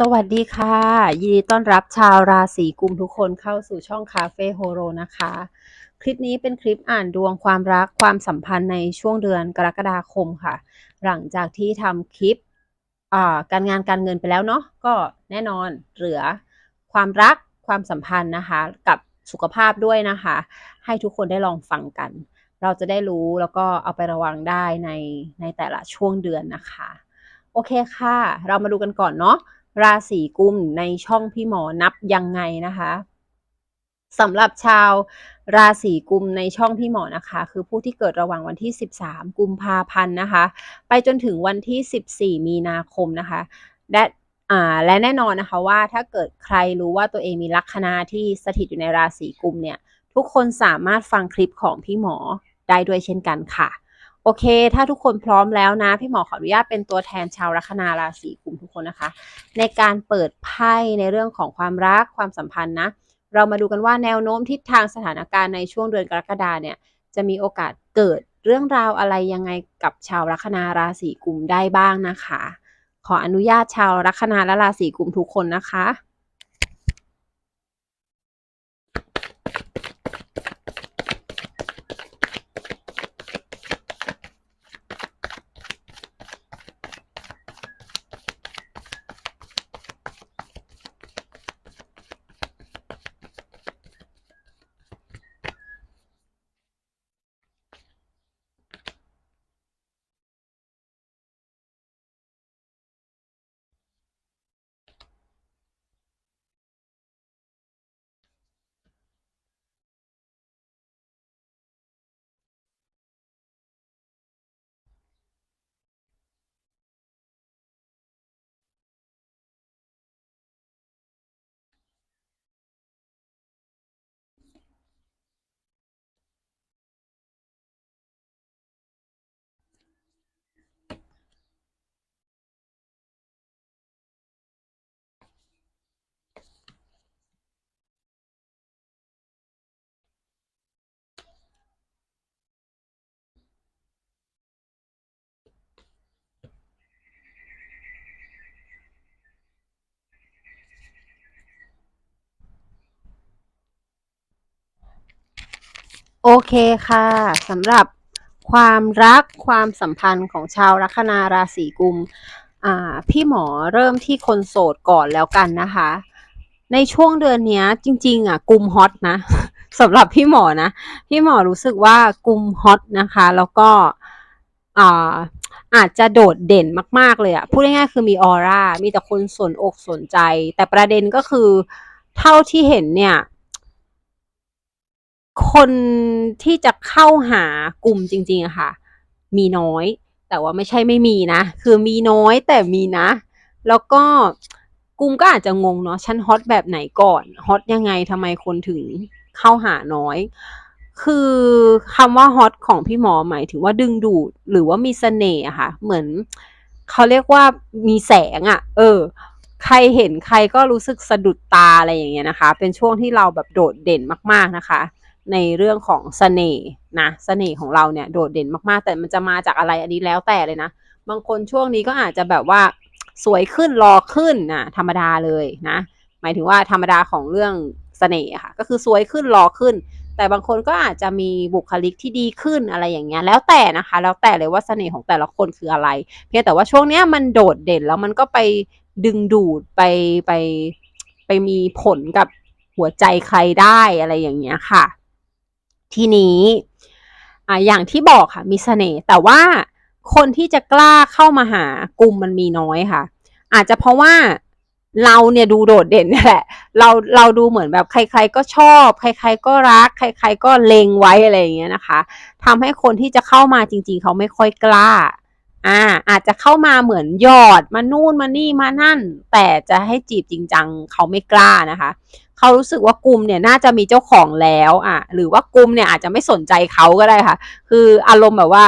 สวัสดีค่ะ ยินดีต้อนรับชาวราศีกุมทุกคนเข้าสู่ช่องคาเฟ่โฮโรนะคะ คลิปนี้เป็นคลิปอ่านดวงความรักความสัมพันธ์ในช่วงเดือนกรกฎาคมค่ะ หลังจากที่ทำคลิปการงานการเงินไปแล้วเนาะก็แน่นอนเหลือความรักความสัมพันธ์นะคะ กับสุขภาพด้วยนะคะ ให้ทุกคนได้ลองฟังกัน เราจะได้รู้แล้วก็เอาไประวังได้ในในแต่ละช่วงเดือนนะคะ โอเคค่ะ เรามาดูกันก่อนเนาะ ราศีกุมในช่องพี่หมอนับยังไงนะคะสำหรับชาวราศีกุมในช่องพี่หมอนะคะ คือผู้ที่เกิดระหว่างวันที่ 13 กุมภาพันธ์นะคะ ไปจนถึงวันที่ 14 มีนาคมนะคะและอ่าและแน่นอนนะคะว่าถ้าเกิดใครรู้ว่าตัวเองมีลัคนาที่สถิตอยู่ในราศีกุมเนี่ย ทุกคนสามารถฟังคลิปของพี่หมอได้ด้วยเช่นกันค่ะ โอเค ถ้าทุกคนพร้อมแล้วนะ พี่หมอขออนุญาตเป็นตัวแทนชาวลัคนาราศีกุมทุกคนนะคะ ในการเปิดไพ่ในเรื่องของความรักความสัมพันธ์นะ เรามาดูกันว่าแนวโน้มทิศทางสถานการณ์ในช่วงเดือนกรกฎาเนี่ยจะมีโอกาสเกิดเรื่องราวอะไรยังไงกับชาวลัคนาราศีกุมได้บ้างนะคะ ขออนุญาตชาวลัคนาและราศีกุมทุกคนนะคะ โอเคค่ะสำหรับความรักความสัมพันธ์ของชาวลัคนาราศีกุมพี่หมอเริ่มที่คนโสดก่อนแล้วกันนะคะ ในช่วงเดือนนี้จริง ๆ อะ กุมฮอตนะสำหรับพี่หมอนะ พี่หมอรู้สึกว่ากุมฮอตนะคะ แล้วก็อาอาจจะโดดเด่นมาก ๆ เลยอะพูดง่ายๆคือมีออร่า มีแต่คนสนอกสนใจ แต่ประเด็นก็คือเท่าที่เห็นเนี่ย คนที่จะเข้าหากลุ่มจริงๆอะค่ะ มีน้อย แต่ว่าไม่ใช่ไม่มีนะ คือมีน้อยแต่มีนะ แล้วก็กลุ่มก็อาจจะงงเนาะฉันฮอตแบบไหนก่อนฮอตยังไงทำไมคนถึงเข้าหาน้อย คือคำว่าฮอตของพี่หมอหมายถึงว่าดึงดูดหรือว่ามีเสน่ห์อะค่ะ เหมือนเขาเรียกว่ามีแสงอะเออ ใครเห็นใครก็รู้สึกสะดุดตาอะไรอย่างเงี้ยนะคะ เป็นช่วงที่เราแบบโดดเด่นมาก ๆนะคะ ในเรื่องของเสน่ห์นะเสน่ห์ของเราเนี่ยโดดเด่นมากๆ แต่มันจะมาจากอะไรอันนี้แล้วแต่เลยนะ บางคนช่วงนี้ก็อาจจะแบบว่าสวยขึ้นรอขึ้นนะธรรมดาเลยนะ หมายถึงว่าธรรมดาของเรื่องเสน่ห์ค่ะ ก็คือสวยขึ้นรอขึ้น แต่บางคนก็อาจจะมีบุคลิกที่ดีขึ้นอะไรอย่างเงี้ยแล้วแต่นะคะ แล้วแต่เลยว่าเสน่ห์ของแต่ละคนคืออะไร เพียงแต่ว่าช่วงเนี้ยมันโดดเด่นแล้วมันก็ไปดึงดูดไปไปไปมีผลกับหัวใจใครได้อะไรอย่างเงี้ยค่ะ ทีนี้อ่าอย่างที่บอกค่ะมีเสน่ห์แต่ว่าคนที่จะกล้าเข้ามาหากลุ่มมันมีน้อยค่ะ อาจจะเพราะว่าเราเนี่ยดูโดดเด่นนี่แหละ เราเราดูเหมือนแบบใคร ๆ ก็ชอบ ใคร ๆ ก็รัก ใคร ๆ ก็เลงไว้อะไรอย่างเงี้ยนะคะทำให้คนที่จะเข้ามาจริง ๆ เขาไม่ค่อยกล้าอ่าอาจจะเข้ามาเหมือนหยอดมานู่นมานี่มานั่น แต่จะให้จีบจริงจังเขาไม่กล้านะคะ เขารู้สึกว่ากลุ่มเนี่ยน่าจะมีเจ้าของแล้วอะหรือว่ากลุ่มเนี่ยอาจจะไม่สนใจเขาก็ได้ค่ะ คืออารมณ์แบบว่า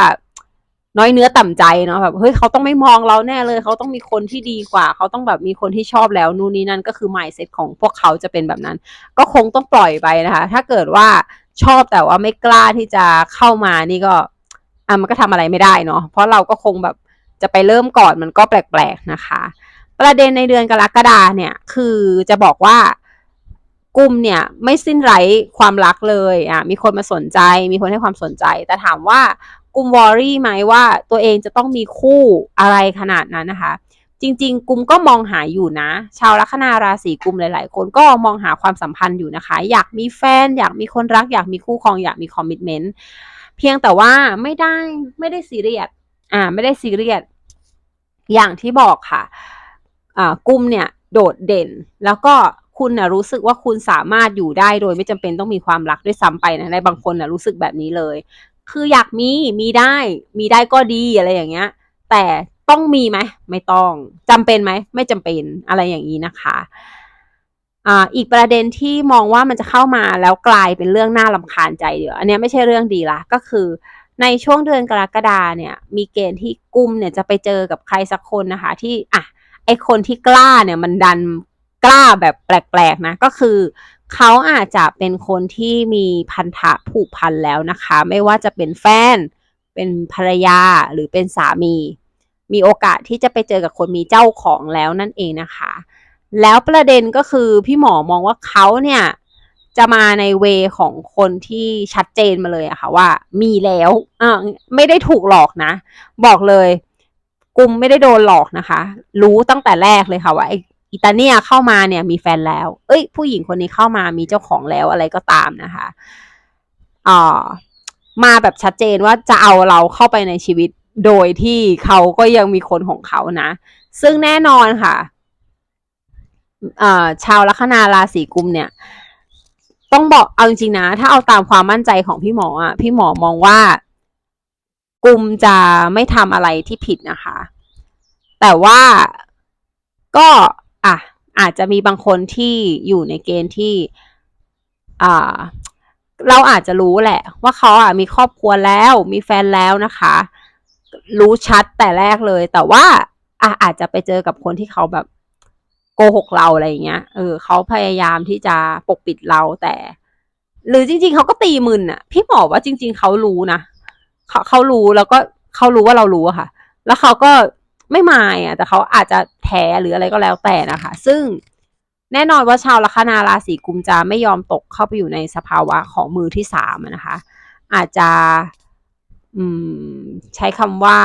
น้อยเนื้อต่ำใจเนาะแบบเฮ้ยเขาต้องไม่มองเราแน่เลยเขาต้องมีคนที่ดีกว่า เขาต้องแบบมีคนที่ชอบแล้วนู่นนี่นั่นก็คือ mindset ของพวกเขาจะเป็นแบบนั้น ก็คงต้องปล่อยไปนะคะ ถ้าเกิดว่าชอบแต่ว่าไม่กล้าที่จะเข้ามานี่ก็อะมันก็ทำอะไรไม่ได้เนาะเพราะเราก็คงแบบจะไปเริ่มก่อนมันก็แปลกๆนะคะ ประเด็นในเดือนกรกฎาเนี่ยคือจะบอกว่า กลุ่มเนี่ยไม่สิ้นไร้ความรักเลยอะมีคนมาสนใจ มีคนให้ความสนใจ แต่ถามว่ากลุ่มวอรี่ไหมว่าตัวเองจะต้องมีคู่อะไรขนาดนั้นนะคะ จริง ๆกลุ่มก็มองหาอยู่นะ ชาวลัคนาราศีกลุ่มหลาย ๆ คนก็มองหาความสัมพันธ์อยู่นะคะ อยากมีแฟน อยากมีคนรัก อยากมีคู่ครองอยากมีคอมมิชเมนต์เพียงแต่ว่าไม่ได้ไม่ได้ซีเรียสอ่าไม่ได้ซีเรียสอย่างที่บอกค่ะอ่ากลุ่มเนี่ยโดดเด่นแล้วก็ คุณนะรู้สึกว่าคุณสามารถอยู่ได้โดยไม่จำเป็นต้องมีความรักด้วยซ้ำไปนะในบางคนนะรู้สึกแบบนี้เลย คืออยากมีมีได้ มีได้ก็ดีอะไรอย่างเงี้ย แต่ต้องมีไหมไม่ต้องจำเป็นไหมไม่จำเป็นอะไรอย่างนี้นะคะอ่าอีกประเด็นที่มองว่ามันจะเข้ามาแล้วกลายเป็นเรื่องน่าลำคาญใจเดี๋ยวอันนี้ไม่ใช่เรื่องดีละก็คือ ในช่วงเดือนกรกฎาเนี่ย มีเกณฑ์ที่กุมเนี่ยจะไปเจอกับใครสักคนนะคะ ที่อะไอคนที่กล้าเนี่ยมันดัน กล้าแบบแปลกๆนะก็คือเขาอาจจะเป็นคนที่มีพันธะผูกพันแล้วนะคะ ไม่ว่าจะเป็นแฟน เป็นภรรยาหรือเป็นสามี มีโอกาสที่จะไปเจอกับคนมีเจ้าของแล้วนั่นเองนะคะ แล้วประเด็นก็คือพี่หมอมองว่าเขาเนี่ยจะมาในเวของคนที่ชัดเจนมาเลยอะค่ะว่ามีแล้วอ่าไม่ได้ถูกหลอกนะ บอกเลย กุมไม่ได้โดนหลอกนะคะ รู้ตั้งแต่แรกเลยค่ะว่าไอ อิตาเนียเข้ามาเนี่ยมีแฟนแล้ว เอ้ย ผู้หญิงคนนี้เข้ามามีเจ้าของแล้วอะไรก็ตามนะคะอ่ามาแบบชัดเจนว่าจะเอาเราเข้าไปในชีวิตโดยที่เขาก็ยังมีคนของเขานะ ซึ่งแน่นอนค่ะชาวลัคนาราศีกุมเนี่ย ต้องบอกเอาจริงๆนะ ถ้าเอาตามความมั่นใจของพี่หมออะพี่หมอมองว่า กุมจะไม่ทำอะไรที่ผิดนะคะ แต่ว่าก็ อะอาจจะมีบางคนที่อยู่ในเกณฑ์ที่อ่าเราอาจจะรู้แหละ ว่าเขาอะมีครอบครัวแล้วมีแฟนแล้วนะคะ รู้ชัดแต่แรกเลย แต่ว่าอะอาจจะไปเจอกับคนที่เขาแบบโกหกเราอะไรเงี้ยเออเขาพยายามที่จะปกปิดเราแต่ หรือจริง ๆเขาก็ตีมึนอะ พี่หมอว่าจริง ๆเขารู้นะเขาเขารู้แล้วก็เขารู้ว่าเรารู้อะค่ะ แล้วเขาก็ไม่มายอะ แต่เขาอาจจะ แถหรืออะไรก็แล้วแต่นะคะ ซึ่งแน่นอนว่าชาวลัคนาราศีกุมจะไม่ยอมตกเข้าไปอยู่ในสภาวะของมือที่สามนะคะ อาจจะใช้คำว่า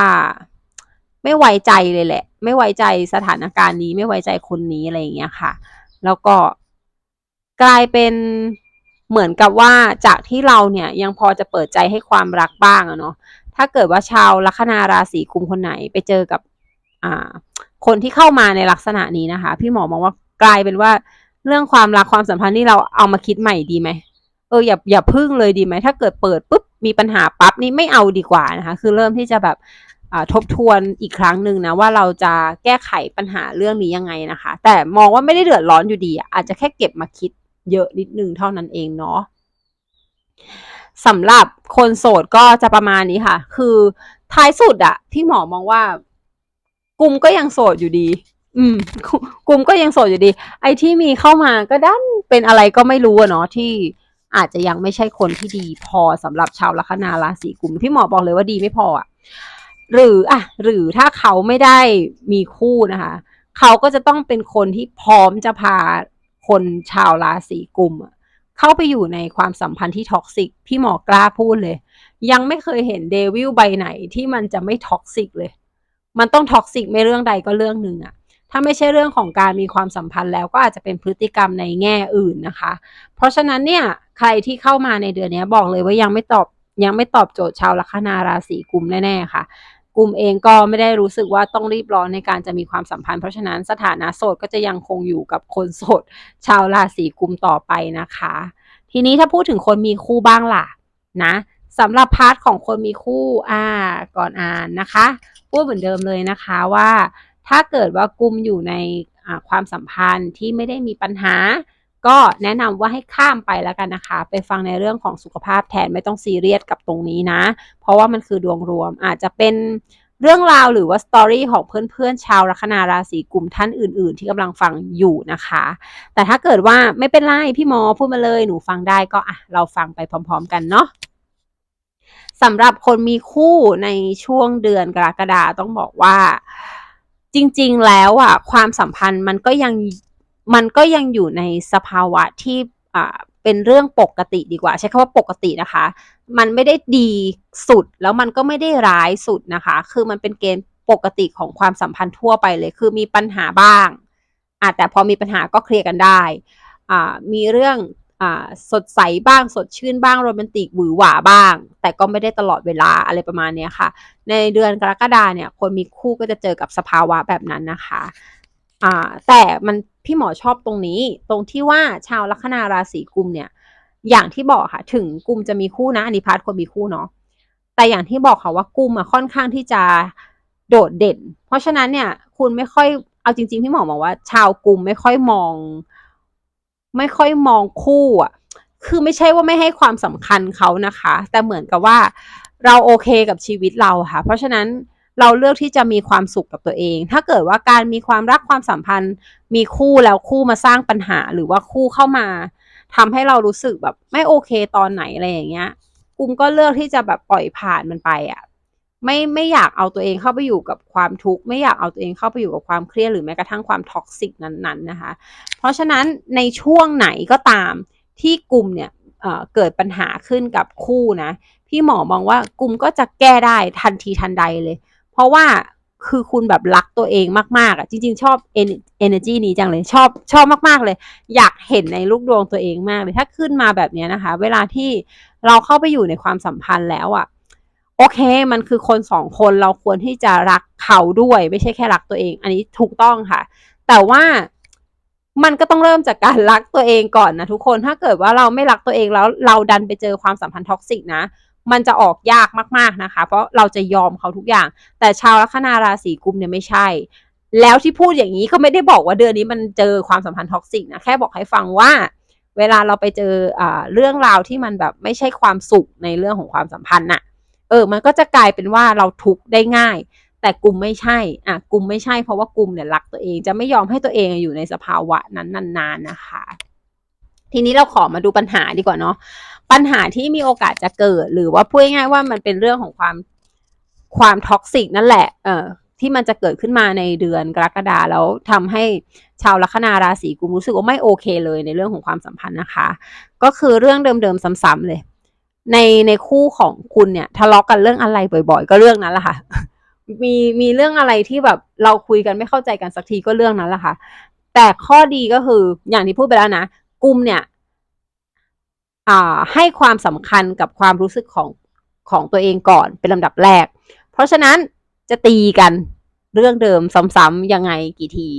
ไม่ไว้ใจเลยแหละ ไม่ไว้ใจสถานการณ์นี้ ไม่ไว้ใจคนนี้อะไรอย่างเงี้ยค่ะ แล้วก็กลายเป็นเหมือนกับว่าจากที่เราเนี่ยยังพอจะเปิดใจให้ความรักบ้างอะเนาะถ้าเกิดว่าชาวลัคนาราศีกุมคนไหนไปเจอกับ อ่า คนที่เข้ามาในลักษณะนี้นะคะ พี่หมอมองว่ากลายเป็นว่าเรื่องความรักความสัมพันธ์นี่เราเอามาคิดใหม่ดีไหมเอออย่าอย่าพึ่งเลยดีไหมถ้าเกิดเปิดปุ๊บมีปัญหาปั๊บนี่ไม่เอาดีกว่านะคะ คือเริ่มที่จะแบบทบทวนอีกครั้งหนึ่งนะว่าเราจะแก้ไขปัญหาเรื่องนี้ยังไงนะคะ แต่มองว่าไม่ได้เดือดร้อนอยู่ดีอาจจะแค่เก็บมาคิดเยอะนิดนึงเท่านั้นเองเนาะสำหรับคนโสดก็จะประมาณนี้ค่ะ คือท้ายสุดอะพี่หมอมองว่า กุมก็ยังโสดอยู่ดี อืม กุมก็ยังโสดอยู่ดี ไอ้ที่มีเข้ามาก็ดันเป็นอะไรก็ไม่รู้อะเนาะที่อาจจะยังไม่ใช่คนที่ดีพอสำหรับชาวลัคนาราศีกุมพี่หมอบอกเลยว่าดีไม่พออะหรืออะหรือถ้าเขาไม่ได้มีคู่นะคะ เขาก็จะต้องเป็นคนที่พร้อมจะพาคนชาวราศีกุมเข้าไปอยู่ในความสัมพันธ์ที่ท็อกซิกพี่หมอกล้าพูดเลย ยังไม่เคยเห็นเดวิลใบไหนที่มันจะไม่ท็อกซิกเลย มันต้องท็อกซิกไม่เรื่องใดก็เรื่องหนึ่งอะถ้าไม่ใช่เรื่องของการมีความสัมพันธ์แล้วก็อาจจะเป็นพฤติกรรมในแง่อื่นนะคะ เพราะฉะนั้นเนี่ยใครที่เข้ามาในเดือนนี้บอกเลยว่ายังไม่ตอบยังไม่ตอบโจทย์ชาวลัคนาราศีกุมแน่ๆค่ะกลุ่มเองก็ไม่ได้รู้สึกว่าต้องรีบร้อนในการจะมีความสัมพันธ์ เพราะฉะนั้นสถานะโสดก็จะยังคงอยู่กับคนโสด ชาวราศีกุมต่อไปนะคะ ทีนี้ถ้าพูดถึงคนมีคู่บ้างล่ะนะสำหรับพาร์ทของคนมีคู่อ่าก่อนอ่านนะคะ พูดเหมือนเดิมเลยนะคะว่า ถ้าเกิดว่ากุมอยู่ในความสัมพันธ์ที่ไม่ได้มีปัญหา ก็แนะนำว่าให้ข้ามไปแล้วกันนะคะ ไปฟังในเรื่องของสุขภาพแทนไม่ต้องซีเรียสกับตรงนี้นะ เพราะว่ามันคือดวงรวมอาจจะเป็นเรื่องราวหรือว่าสตอรี่ของเพื่อนๆ ชาวลัคนาราศีกลุ่มท่านอื่น ๆ ที่กำลังฟังอยู่นะคะ แต่ถ้าเกิดว่าไม่เป็นไรพี่หมอพูดมาเลยหนูฟังได้ก็อะเราฟังไปพร้อม ๆ กันเนาะ สำหรับคนมีคู่ในช่วงเดือนกรกฎาต้องบอกว่า จริง ๆ แล้วอะความสัมพันธ์มันก็ยังมันก็ยังอยู่ในสภาวะที่อ่าเป็นเรื่องปกติดีกว่า ใช้คำว่าปกตินะคะ มันไม่ได้ดีสุดแล้วมันก็ไม่ได้ร้ายสุดนะคะ คือมันเป็นเกณฑ์ปกติของความสัมพันธ์ทั่วไปเลย คือมีปัญหาบ้างอะแต่พอมีปัญหาก็เคลียร์กันได้อ่ามีเรื่อง สดใสบ้างสดชื่นบ้างโรแมนติกหวือหวาบ้าง แต่ก็ไม่ได้ตลอดเวลาอะไรประมาณนี้ค่ะ ในเดือนกรกฎาเนี่ยคนมีคู่ก็จะเจอกับสภาวะแบบนั้นนะคะแต่มันพี่หมอชอบตรงนี้ ตรงที่ว่าชาวลัคนาราศีกุมเนี่ย อย่างที่บอกค่ะ ถึงกุมจะมีคู่นะอันนี้พาร์ทคนมีคู่เนาะแต่อย่างที่บอกค่ะว่ากุมอะค่อนข้างที่จะโดดเด่น เพราะฉะนั้นเนี่ย คุณไม่ค่อยเอาจริง ๆ พี่หมอบอกว่า ชาวกุมไม่ค่อยมอง ไม่ค่อยมองคู่อะคือไม่ใช่ว่าไม่ให้ความสำคัญเขานะคะ แต่เหมือนกับว่าเราโอเคกับชีวิตเราค่ะ เพราะฉะนั้นเราเลือกที่จะมีความสุขกับตัวเอง ถ้าเกิดว่าการมีความรักความสัมพันธ์ มีคู่แล้วคู่มาสร้างปัญหาหรือว่าคู่เข้ามาทำให้เรารู้สึกแบบไม่โอเคตอนไหนอะไรอย่างเงี้ยกุมก็เลือกที่จะแบบปล่อยผ่านมันไปอะ ไม่ไม่อยากเอาตัวเองเข้าไปอยู่กับความทุกข์ไม่อยากเอาตัวเองเข้าไปอยู่กับความเครียดหรือแม้กระทั่งความท็อกซิกนั้นๆนะคะ เพราะฉะนั้นในช่วงไหนก็ตามที่กลุ่มเนี่ยเเกิดปัญหาขึ้นกับคู่นะ พี่หมอมองว่ากลุ่มก็จะแก้ได้ทันทีทันใดเลย เพราะว่าคือคุณแบบรักตัวเองมากๆอะจริง ๆ ชอบ energy นี้จังเลยชอบชอบมากๆเลย อยากเห็นในลูกดวงตัวเองมากเลยถ้าขึ้นมาแบบนี้นะคะ เวลาที่เราเข้าไปอยู่ในความสัมพันธ์แล้วอะ โอเค มันคือคนสองคนเราควรที่จะรักเขาด้วย ไม่ใช่แค่รักตัวเอง อันนี้ถูกต้องค่ะ แต่ว่ามันก็ต้องเริ่มจากการรักตัวเองก่อนนะทุกคนถ้าเกิดว่าเราไม่รักตัวเองแล้วเราดันไปเจอความสัมพันธ์ท็อกซิกนะมันจะออกยากมากๆนะคะ เพราะเราจะยอมเขาทุกอย่าง แต่ชาวลัคนาราศีกุมเนี่ยไม่ใช่ แล้วที่พูดอย่างนี้ก็ไม่ได้บอกว่าเดือนนี้มันเจอความสัมพันธ์ท็อกซิกนะแค่บอกให้ฟังว่า เวลาเราไปเจออเรื่องราวที่มันแบบไม่ใช่ความสุขในเรื่องของความสัมพันธ์น่ะ ออ มันก็จะกลายเป็นว่าเราทุกข์ได้ง่าย แต่กลุ่มไม่ใช่ อะ กลุ่มไม่ใช่เพราะว่ากลุ่มเนี่ยรักตัวเอง จะไม่ยอมให้ตัวเองอยู่ในสภาวะนั้นนานๆนะคะ ทีนี้เราขอมาดูปัญหาดีกว่าเนาะ ปัญหาที่มีโอกาสจะเกิด หรือว่าพูดง่ายๆว่ามันเป็นเรื่องของความความท็อกซิกนั่นแหละ เออที่มันจะเกิดขึ้นมาในเดือนกรกฎาแล้วทำให้ชาวลัคนาราศีกุมรู้สึกว่าไม่โอเคเลยในเรื่องของความสัมพันธ์นะคะ ก็คือเรื่องเดิมๆซ้ำๆเลย ในในคู่ของคุณเนี่ยทะเลาะกกันเรื่องอะไรบ่อย ๆ ก็เรื่องนั้นแหละค่ะ มีมีเรื่องอะไรที่แบบเราคุยกันไม่เข้าใจกันสักทีก็เรื่องนั้นแหละค่ะ แต่ข้อดีก็คืออย่างที่พูดไปแล้วนะกลุ่มเนี่ยอ่าให้ความสำคัญกับความรู้สึกของของตัวเองก่อนเป็นลำดับแรก เพราะฉะนั้นจะตีกันเรื่องเดิมซ้ำๆยังไงกี่ที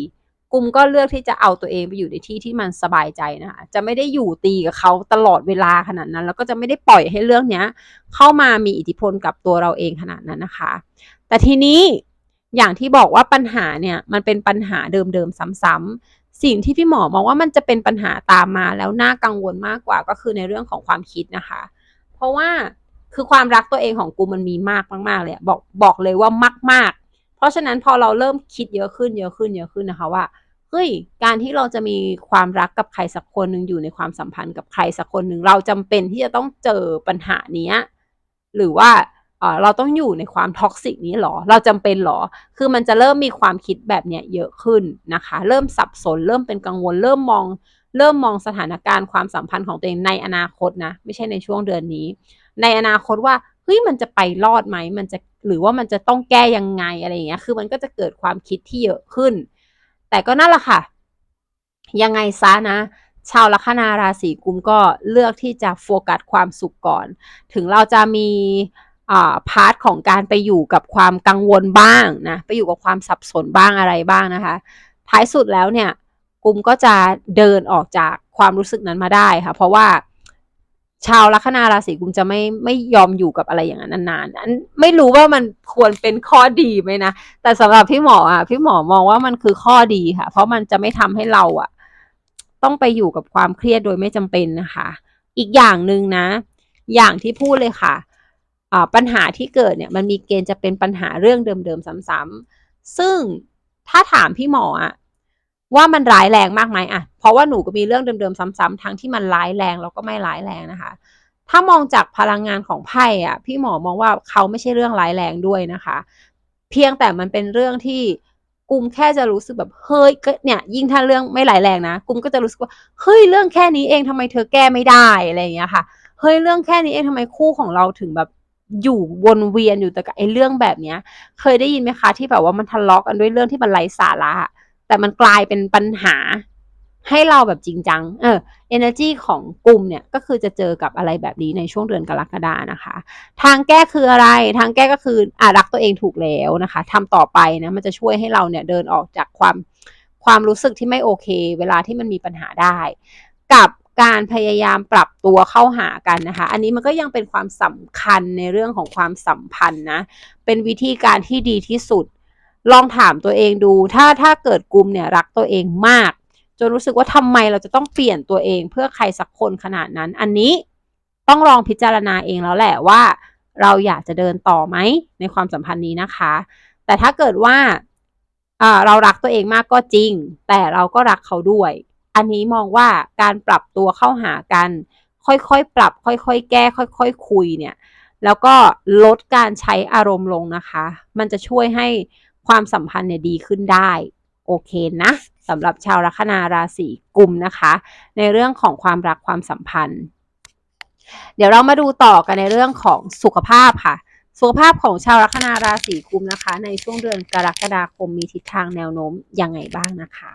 กุมก็เลือกที่จะเอาตัวเองไปอยู่ในที่ที่มันสบายใจนะคะจะไม่ได้อยู่ตีกับเขาตลอดเวลาขนาดนั้น แล้วก็จะไม่ได้ปล่อยให้เรื่องเนี้ย เข้ามามีอิทธิพลกับตัวเราเองขนาดนั้นนะคะ แต่ทีนี้อย่างที่บอกว่าปัญหาเนี่ยมันเป็นปัญหาเดิมๆซ้ำๆสิ่งที่พี่หมอมองว่ามันจะเป็นปัญหาตามมาแล้วน่ากังวลมากกว่าก็คือในเรื่องของความคิดนะคะ เพราะว่าคือความรักตัวเองของกูมันมีมากมากๆเลยบอกบอกเลยว่ามาก ๆ เพราะฉะนั้นพอเราเริ่มคิดเยอะขึ้นเยอะขึ้นเยอะขึ้นนะคะว่า เฮ้ย การที่เราจะมีความรักกับใครสักคนหนึ่งอยู่ในความสัมพันธ์กับใครสักคนหนึ่งเราจำเป็นที่จะต้องเจอปัญหานี้หรือว่าเราต้องอยู่ในความท็อกซิกนี้หรอ เราจำเป็นหรอ คือมันจะเริ่มมีความคิดแบบเนี้ยเยอะขึ้นนะคะ เริ่มสับสน เริ่มเป็นกังวล เริ่มมอง เริ่มมองสถานการณ์ความสัมพันธ์ของตัวเองในอนาคตนะ ไม่ใช่ในช่วงเดือนนี้ ในอนาคตว่า เฮ้ย มันจะไปรอดไหม มันจะ หรือว่ามันจะต้องแก้ยังไงอะไรอย่างเงี้ย คือมันก็จะเกิดความคิดที่เยอะขึ้น แต่ก็นั่นแหละค่ะ ยังไงซะนะ ชาวลัคนาราศีกุมก็เลือกที่จะโฟกัสความสุขก่อน ถึงเราจะมีพาร์ทของการไปอยู่กับความกังวลบ้างนะ ไปอยู่กับความสับสนบ้างอะไรบ้างนะคะ ท้ายสุดแล้วเนี่ยกุมก็จะเดินออกจากความรู้สึกนั้นมาได้ค่ะ เพราะว่า ชาวลัคนาราศีกุมจะไม่ไม่ยอมอยู่กับอะไรอย่างนั้นนานๆอันไม่รู้ว่ามันควรเป็นข้อดีไหมนะ แต่สำหรับพี่หมออะพี่หมอมองว่ามันคือข้อดีค่ะ เพราะมันจะไม่ทำให้เราอะ ต้องไปอยู่กับความเครียดโดยไม่จำเป็นนะคะ อีกอย่างหนึ่งนะ อย่างที่พูดเลยค่ะปัญหาที่เกิดเนี่ยมันมีเกณฑ์จะเป็นปัญหาเรื่องเดิมๆซ้ำๆซึ่งถ้าถามพี่หมออะ ว่ามันร้ายแรงมากไหมอะ เพราะว่าหนูก็มีเรื่องเดิมๆซ้ำๆทั้งที่มันร้ายแรงแล้วก็ไม่ร้ายแรงนะคะ ถ้ามองจากพลังงานของไพ่อะ พี่หมอมองว่าเขาไม่ใช่เรื่องร้ายแรงด้วยนะคะ เพียงแต่มันเป็นเรื่องที่กุมแค่จะรู้สึกแบบเฮ้ยก็เนี่ย ยิ่งถ้าเรื่องไม่หลายแรงนะกุมก็จะรู้สึกว่าเฮ้ยเรื่องแค่นี้เองทำไมเธอแก้ไม่ได้อะไรอย่างเงี้ยค่ะเฮ้ยเรื่องแค่นี้เองทำไมคู่ของเราถึงแบบอยู่วนเวียนอยู่แต่กับไอ้เรื่องแบบเนี้ย เคยได้ยินไหมคะที่แบบว่ามันทะเลาะกันด้วยเรื่องที่มันไร้สาระ แต่มันกลายเป็นปัญหาให้เราแบบจริงจัง เออ energy ของกลุ่มเนี่ยก็คือจะเจอกับอะไรแบบนี้ในช่วงเดือนกรกฎานะคะ ทางแก้คืออะไร ทางแก้ก็คืออ่ารักตัวเองถูกแล้วนะคะทำต่อไปนะ มันจะช่วยให้เราเนี่ยเดินออกจากความความรู้สึกที่ไม่โอเค เวลาที่มันมีปัญหาได้ กับการพยายามปรับตัวเข้าหากันนะคะ อันนี้มันก็ยังเป็นความสำคัญในเรื่องของความสัมพันธ์นะ เป็นวิธีการที่ดีที่สุด ลองถามตัวเองดู ถ้าถ้าเกิดกลุ่มเนี่ยรักตัวเองมาก จนรู้สึกว่าทำไมเราจะต้องเปลี่ยนตัวเองเพื่อใครสักคนขนาดนั้น อันนี้ต้องลองพิจารณาเองแล้วแหละว่า เราอยากจะเดินต่อไหมในความสัมพันธ์นี้นะคะ แต่ถ้าเกิดว่าเรารักตัวเองมากก็จริง แต่เราก็รักเขาด้วย อันนี้มองว่าการปรับตัวเข้าหากัน ค่อยๆปรับ ค่อยๆแก้ ค่อยๆคคุยเนี่ย แล้วก็ลดการใช้อารมณ์ลงนะคะ มันจะช่วยให้ ความสัมพันธ์เนี่ยดีขึ้นได้โอเคนะสำหรับชาวลัคนาราศีกุมนะคะ ในเรื่องของความรักความสัมพันธ์ เดี๋ยวเรามาดูต่อกันในเรื่องของสุขภาพค่ะ สุขภาพของชาวลัคนาราศีกุมนะคะ ในช่วงเดือนกรกฎาคมมีทิศทางแนวโน้มยังไงบ้างนะคะ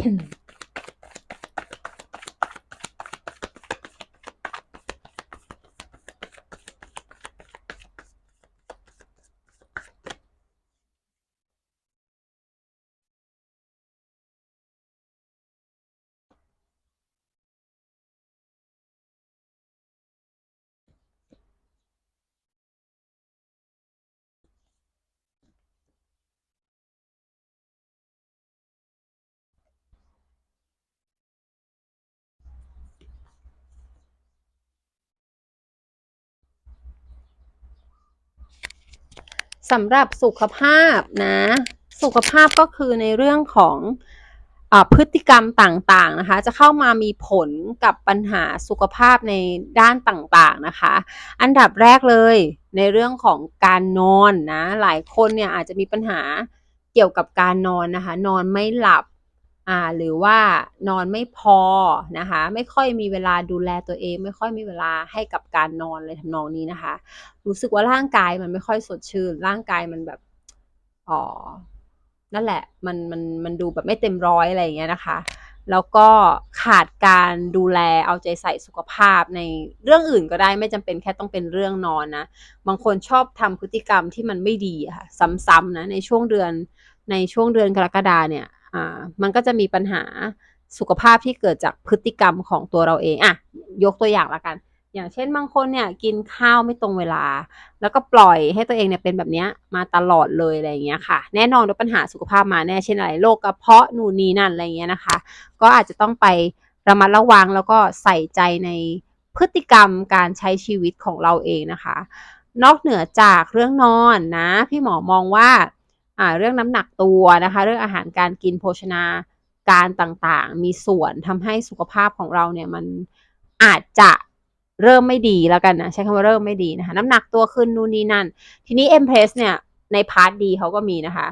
Pelicans สำหรับสุขภาพนะ สุขภาพก็คือในเรื่องของอพฤติกรรมต่างๆนะคะ จะเข้ามามีผลกับปัญหาสุขภาพในด้านต่างๆนะคะ อันดับแรกเลยในเรื่องของการนอนนะ หลายคนเนี่ยอาจจะมีปัญหาเกี่ยวกับการนอนนะคะ นอนไม่หลับ อ่าหรือว่านอนไม่พอนะคะ ไม่ค่อยมีเวลาดูแลตัวเอง ไม่ค่อยมีเวลาให้กับการนอนเลยทำนองนี้นะคะ รู้สึกว่าร่างกายมันไม่ค่อยสดชื่น ร่างกายมันแบบอ๋อนั่นแหละมันมันมันดูแบบไม่เต็มร้อยอะไรอย่างเงี้ยนะคะ แล้วก็ขาดการดูแลเอาใจใส่สุขภาพในเรื่องอื่นก็ได้ไม่จำเป็นแค่ต้องเป็นเรื่องนอนนะ บางคนชอบทำพฤติกรรมที่มันไม่ดีค่ะ ซ้ำๆนะในช่วงเดือนในช่วงเดือนกรกฎาเนี่ย มันก็จะมีปัญหาสุขภาพที่เกิดจากพฤติกรรมของตัวเราเองอะยกตัวอย่างละกัน อย่างเช่นบางคนเนี่ยกินข้าวไม่ตรงเวลา แล้วก็ปล่อยให้ตัวเองเนี่ยเป็นแบบนี้มาตลอดเลยอะไรอย่างเงี้ยค่ะ แน่นอนด้วยปัญหาสุขภาพมาแน่เช่นอะไรโรคกระเพาะนูนนีนั่นอะไรเงี้ยนะคะ ก็อาจจะต้องไประมัดระวังแล้วก็ใส่ใจในพฤติกรรมการใช้ชีวิตของเราเองนะคะ นอกเหนือจากเรื่องนอนนะ พี่หมอมองว่า เรื่องน้ำหนักตัวนะคะ เรื่องอาหารการกินโภชนาการต่างๆ มีส่วนทำให้สุขภาพของเราเนี่ยมันอาจจะเริ่มไม่ดีแล้วกันนะใช้คำว่าเริ่มไม่ดีนะคะ น้ำหนักตัวขึ้นนู่นนี่นั่น ทีนี้เอ็มเพรสเนี่ยในพาร์ทดีเขาก็มีนะคะ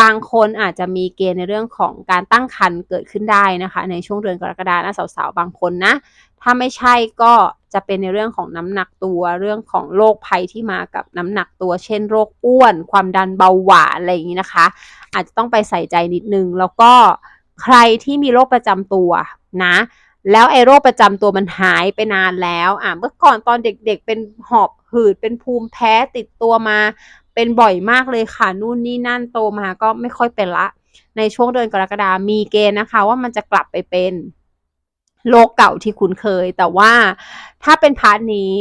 บางคนอาจจะมีเกณฑ์ในเรื่องของการตั้งครรภ์เกิดขึ้นได้นะคะ ในช่วงเดือนกรกฎาคมสาวๆบางคนนะ ถ้าไม่ใช่ก็จะเป็นในเรื่องของน้ำหนักตัวเรื่องของโรคภัยที่มากับน้ำหนักตัว เช่น โรคอ้วน ความดันเบาหวานอะไรอย่างนี้นะคะ อาจจะต้องไปใส่ใจนิดนึง แล้วก็ใครที่มีโรคประจำตัวนะ แล้วไอ้โรคประจำตัวมันหายไปนานแล้วอะเมื่อก่อนตอนเด็กๆ เป็นหอบหืดเป็นภูมิแพ้ติดตัวมา เป็นบ่อยมากเลยค่ะนู่นนี่นั่นโตมาก็ไม่ค่อยเป็นละ ในช่วงเดือนกรกฎามีเกณฑ์นะคะ ว่ามันจะกลับไปเป็นโลกเก่าที่คุ้นเคย แต่ว่าถ้าเป็นพาร์ทนี้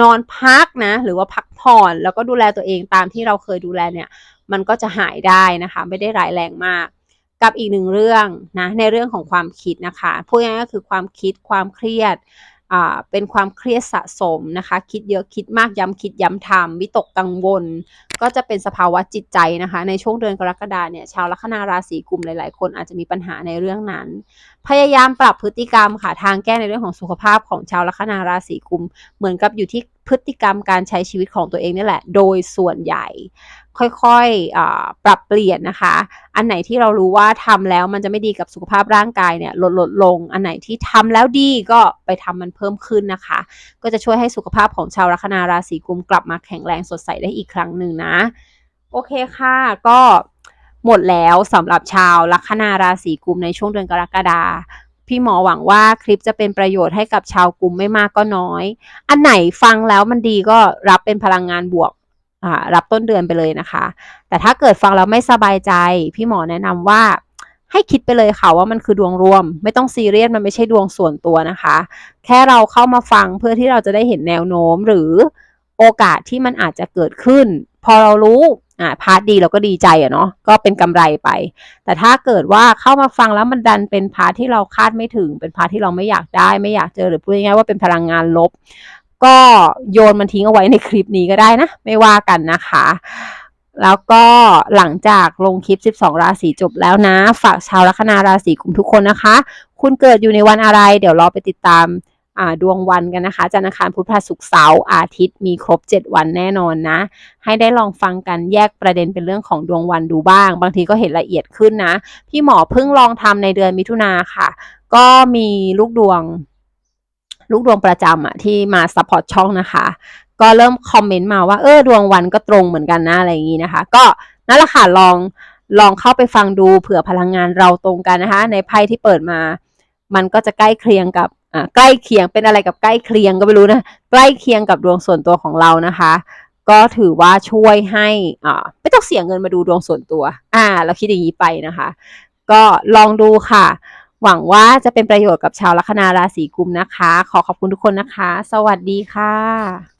นอนพักนะ หรือว่าพักผ่อนแล้วก็ดูแลตัวเองตามที่เราเคยดูแลเนี่ย มันก็จะหายได้นะคะ ไม่ได้ร้ายแรงมาก กับอีกหนึ่งเรื่องนะในเรื่องของความคิดนะคะพูดง่ายก็คือความคิดความเครียด เป็นความเครียดสะสมนะคะ คิดเยอะคิดมากย้ำคิดย้ำทำวิตกกังวล ก็จะเป็นสภาวะจิตใจนะคะ ในช่วงเดือนกรกฎาเนี่ยชาวลัคนาราศีกุมหลาย ๆ คนอาจจะมีปัญหาในเรื่องนั้น พยายามปรับพฤติกรรมค่ะทางแก้ในเรื่องของสุขภาพของชาวลัคนาราศีกุมเหมือนกับอยู่ที่ พฤติกรรมการใช้ชีวิตของตัวเองนี่แหละ โดยส่วนใหญ่ ค่อยๆปรับเปลี่ยนนะคะ อันไหนที่เรารู้ว่าทำแล้วมันจะไม่ดีกับสุขภาพร่างกายเนี่ยลดลดลง อันไหนที่ทำแล้วดีก็ไปทำมันเพิ่มขึ้นนะคะ ก็จะช่วยให้สุขภาพของชาวลัคนาราศีกุมกลับมาแข็งแรงสดใสได้อีกครั้งหนึ่งนะ โอเคค่ะ ก็หมดแล้วสำหรับชาวลัคนาราศีกุมในช่วงเดือนกรกฎา พี่หมอหวังว่าคลิปจะเป็นประโยชน์ให้กับชาวกลุ่มไม่มากก็น้อย อันไหนฟังแล้วมันดีก็รับเป็นพลังงานบวกรับต้นเดือนไปเลยนะคะ แต่ถ้าเกิดฟังแล้วไม่สบายใจ พี่หมอแนะนำว่าให้คิดไปเลยค่ะว่ามันคือดวงรวม ไม่ต้องซีเรียสมันไม่ใช่ดวงส่วนตัวนะคะ แค่เราเข้ามาฟังเพื่อที่เราจะได้เห็นแนวโน้มหรือโอกาสที่มันอาจจะเกิดขึ้น พอเรารู้ อ่าพาร์ทดีเราก็ดีใจอะเนาะก็เป็นกำไรไป แต่ถ้าเกิดว่าเข้ามาฟังแล้วมันดันเป็นพาร์ทที่เราคาดไม่ถึง เป็นพาร์ทที่เราไม่อยากได้ ไม่อยากเจอหรือพูดง่ายๆว่าเป็นพลังงานลบ ก็โยนมันทิ้งเอาไว้ในคลิปนี้ก็ได้นะ ไม่ว่ากันนะคะ แล้วก็หลังจากลงคลิป 12 ราศีจบแล้วนะ ฝากชาวลัคนาราศีกุมทุกคนนะคะ คุณเกิดอยู่ในวันอะไร เดี๋ยวเราไปติดตาม ดวงวันกันนะคะจันทร์อังคารพุธพฤหัสศุกร์เสาร์อาทิตย์มีครบ 7 วันแน่นอนนะ ให้ได้ลองฟังกันแยกประเด็นเป็นเรื่องของดวงวันดูบ้าง บางทีก็เห็นละเอียดขึ้นนะ พี่หมอเพิ่งลองทำในเดือนมิถุนาค่ะ ก็มีลูกดวง ลูกดวงประจำอะที่มาซัพพอร์ตช่องนะคะ ก็เริ่มคอมเมนต์มาว่าเออดวงวันก็ตรงเหมือนกันนะอะไรอย่างนี้นะคะ ก็นั่นแหละค่ะลองลองเข้าไปฟังดูเผื่อพลังงานเราตรงกันนะคะ ในไพ่ที่เปิดมา มันก็จะใกล้เคียงกับใกล้เคียงเป็นอะไรกับใกล้เคียงก็ไม่รู้นะใกล้เคียงกับดวงส่วนตัวของเรานะคะ ก็ถือว่าช่วยให้อ่าไม่ต้องเสียเงินมาดูดวงส่วนตัว อ่า เราคิดอย่างนี้ไปนะคะ ก็ลองดูค่ะ หวังว่าจะเป็นประโยชน์กับชาวลัคนาราศีกุมนะคะ ขอขอบคุณทุกคนนะคะ สวัสดีค่ะ